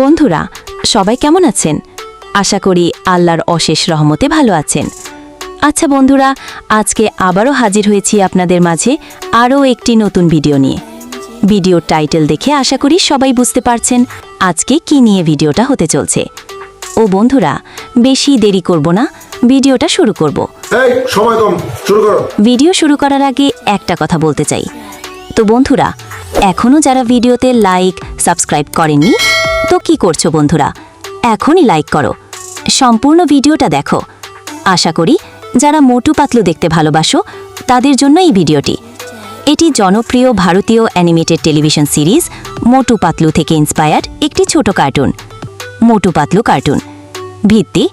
বন্ধুরা সবাই কেমন আছেন? আশা করি আল্লাহর অশেষ রহমতে ভালো আছেন। আচ্ছা বন্ধুরা আজকে আবারও হাজির হয়েছি আপনাদের মাঝে আরও একটি নতুন ভিডিও নিয়ে। ভিডিওর টাইটেল দেখে আশা করি সবাই বুঝতে পারছেন আজকে কি নিয়ে ভিডিওটা হতে চলছে। ও বন্ধুরা বেশি দেরি করব না ভিডিওটা শুরু করব। ভিডিও শুরু করার আগে একটা কথা বলতে চাই। তো বন্ধুরা এখনও যারা ভিডিওতে লাইক সাবস্ক্রাইব করেননি তো কি করছ বন্ধুরা? এখনই লাইক করো। সম্পূর্ণ ভিডিওটা দেখো। আশা করি যারা মোটু পাতলু দেখতে ভালোবাসো, তাদের জন্য এই ভিডিওটি। এটি জনপ্রিয় ভারতীয় animated television series Motu Patlu থেকে ইন্সপায়ার্ড একটি ছোট কার্টুন মোটু পাতলু কার্টুন ভিত্তি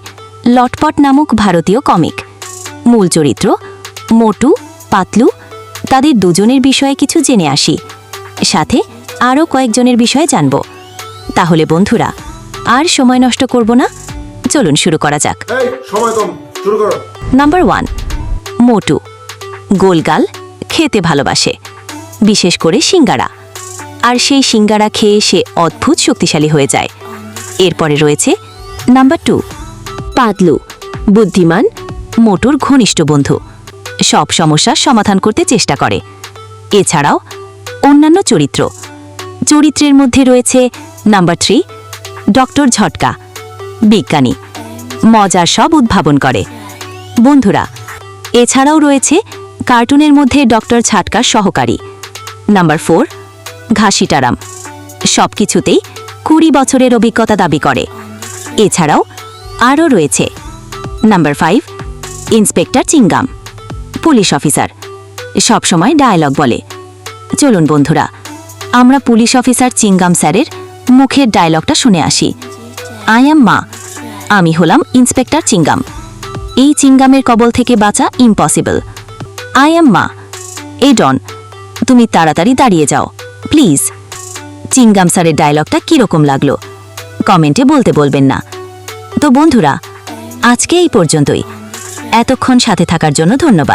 লটপট নামক ভারতীয় কমিক মূল চরিত্র মোটু, পাতলু, তাদের দুজনের বিষয়ে কিছু জেনে আসি। সাথে আরও কয়েকজনের বিষয়ে জানব। তাহলে বন্ধুরা আর সময় নষ্ট করব না। চলুন শুরু করা যাক। Number one Motu. গোলগাল খেতে ভালোবাসে বিশেষ করে সিঙ্গারা। আর সেই সিঙ্গারা খেয়ে সে অদ্ভুত শক্তিশালী হয়ে যায়। এরপরে রয়েছে নাম্বার টু পাতলু। বুদ্ধিমান মোটুর ঘনিষ্ঠ বন্ধু। সব সমস্যার সমাধান করতে চেষ্টা করে। এছাড়াও অন্যান্য চরিত্র। চরিত্রের মধ্যে রয়েছে নাম্বার থ্রি ডক্টর ঝটকা বিজ্ঞানী, মজার সব উদ্ভাবন করে। বন্ধুরা, এছাড়াও রয়েছে কার্টুনের মধ্যে ডক্টর ছাটকার সহকারী। নাম্বার ফোর ঘাসিটারাম সব কিছুতেই কুড়ি বছরের অভিজ্ঞতা দাবি করে। এছাড়াও আরও রয়েছে। Number five inspector Chingam police officer সবসময় ডায়ালগ বলে। চলুন বন্ধুরা, আমরা পুলিশ অফিসার চিঙ্গাম স্যারের মুখের ডায়লগটা শুনে আসি। আই অ্যাম মা আমি হলাম ইন্সপেক্টর চিঙ্গাম এই চিঙ্গামের কবল থেকে বাঁচা ইম্পসিবল আই অ্যাম মা এ ডন তুমি তাড়াতাড়ি দাঁড়িয়ে যাও। প্লিজ চিঙ্গাম স্যারের ডায়লগটা কীরকম লাগল? কমেন্টে বলতে বলবেন না। তো বন্ধুরা, আজকে এই পর্যন্তই। এতক্ষণ সাথে থাকার জন্য ধন্যবাদ।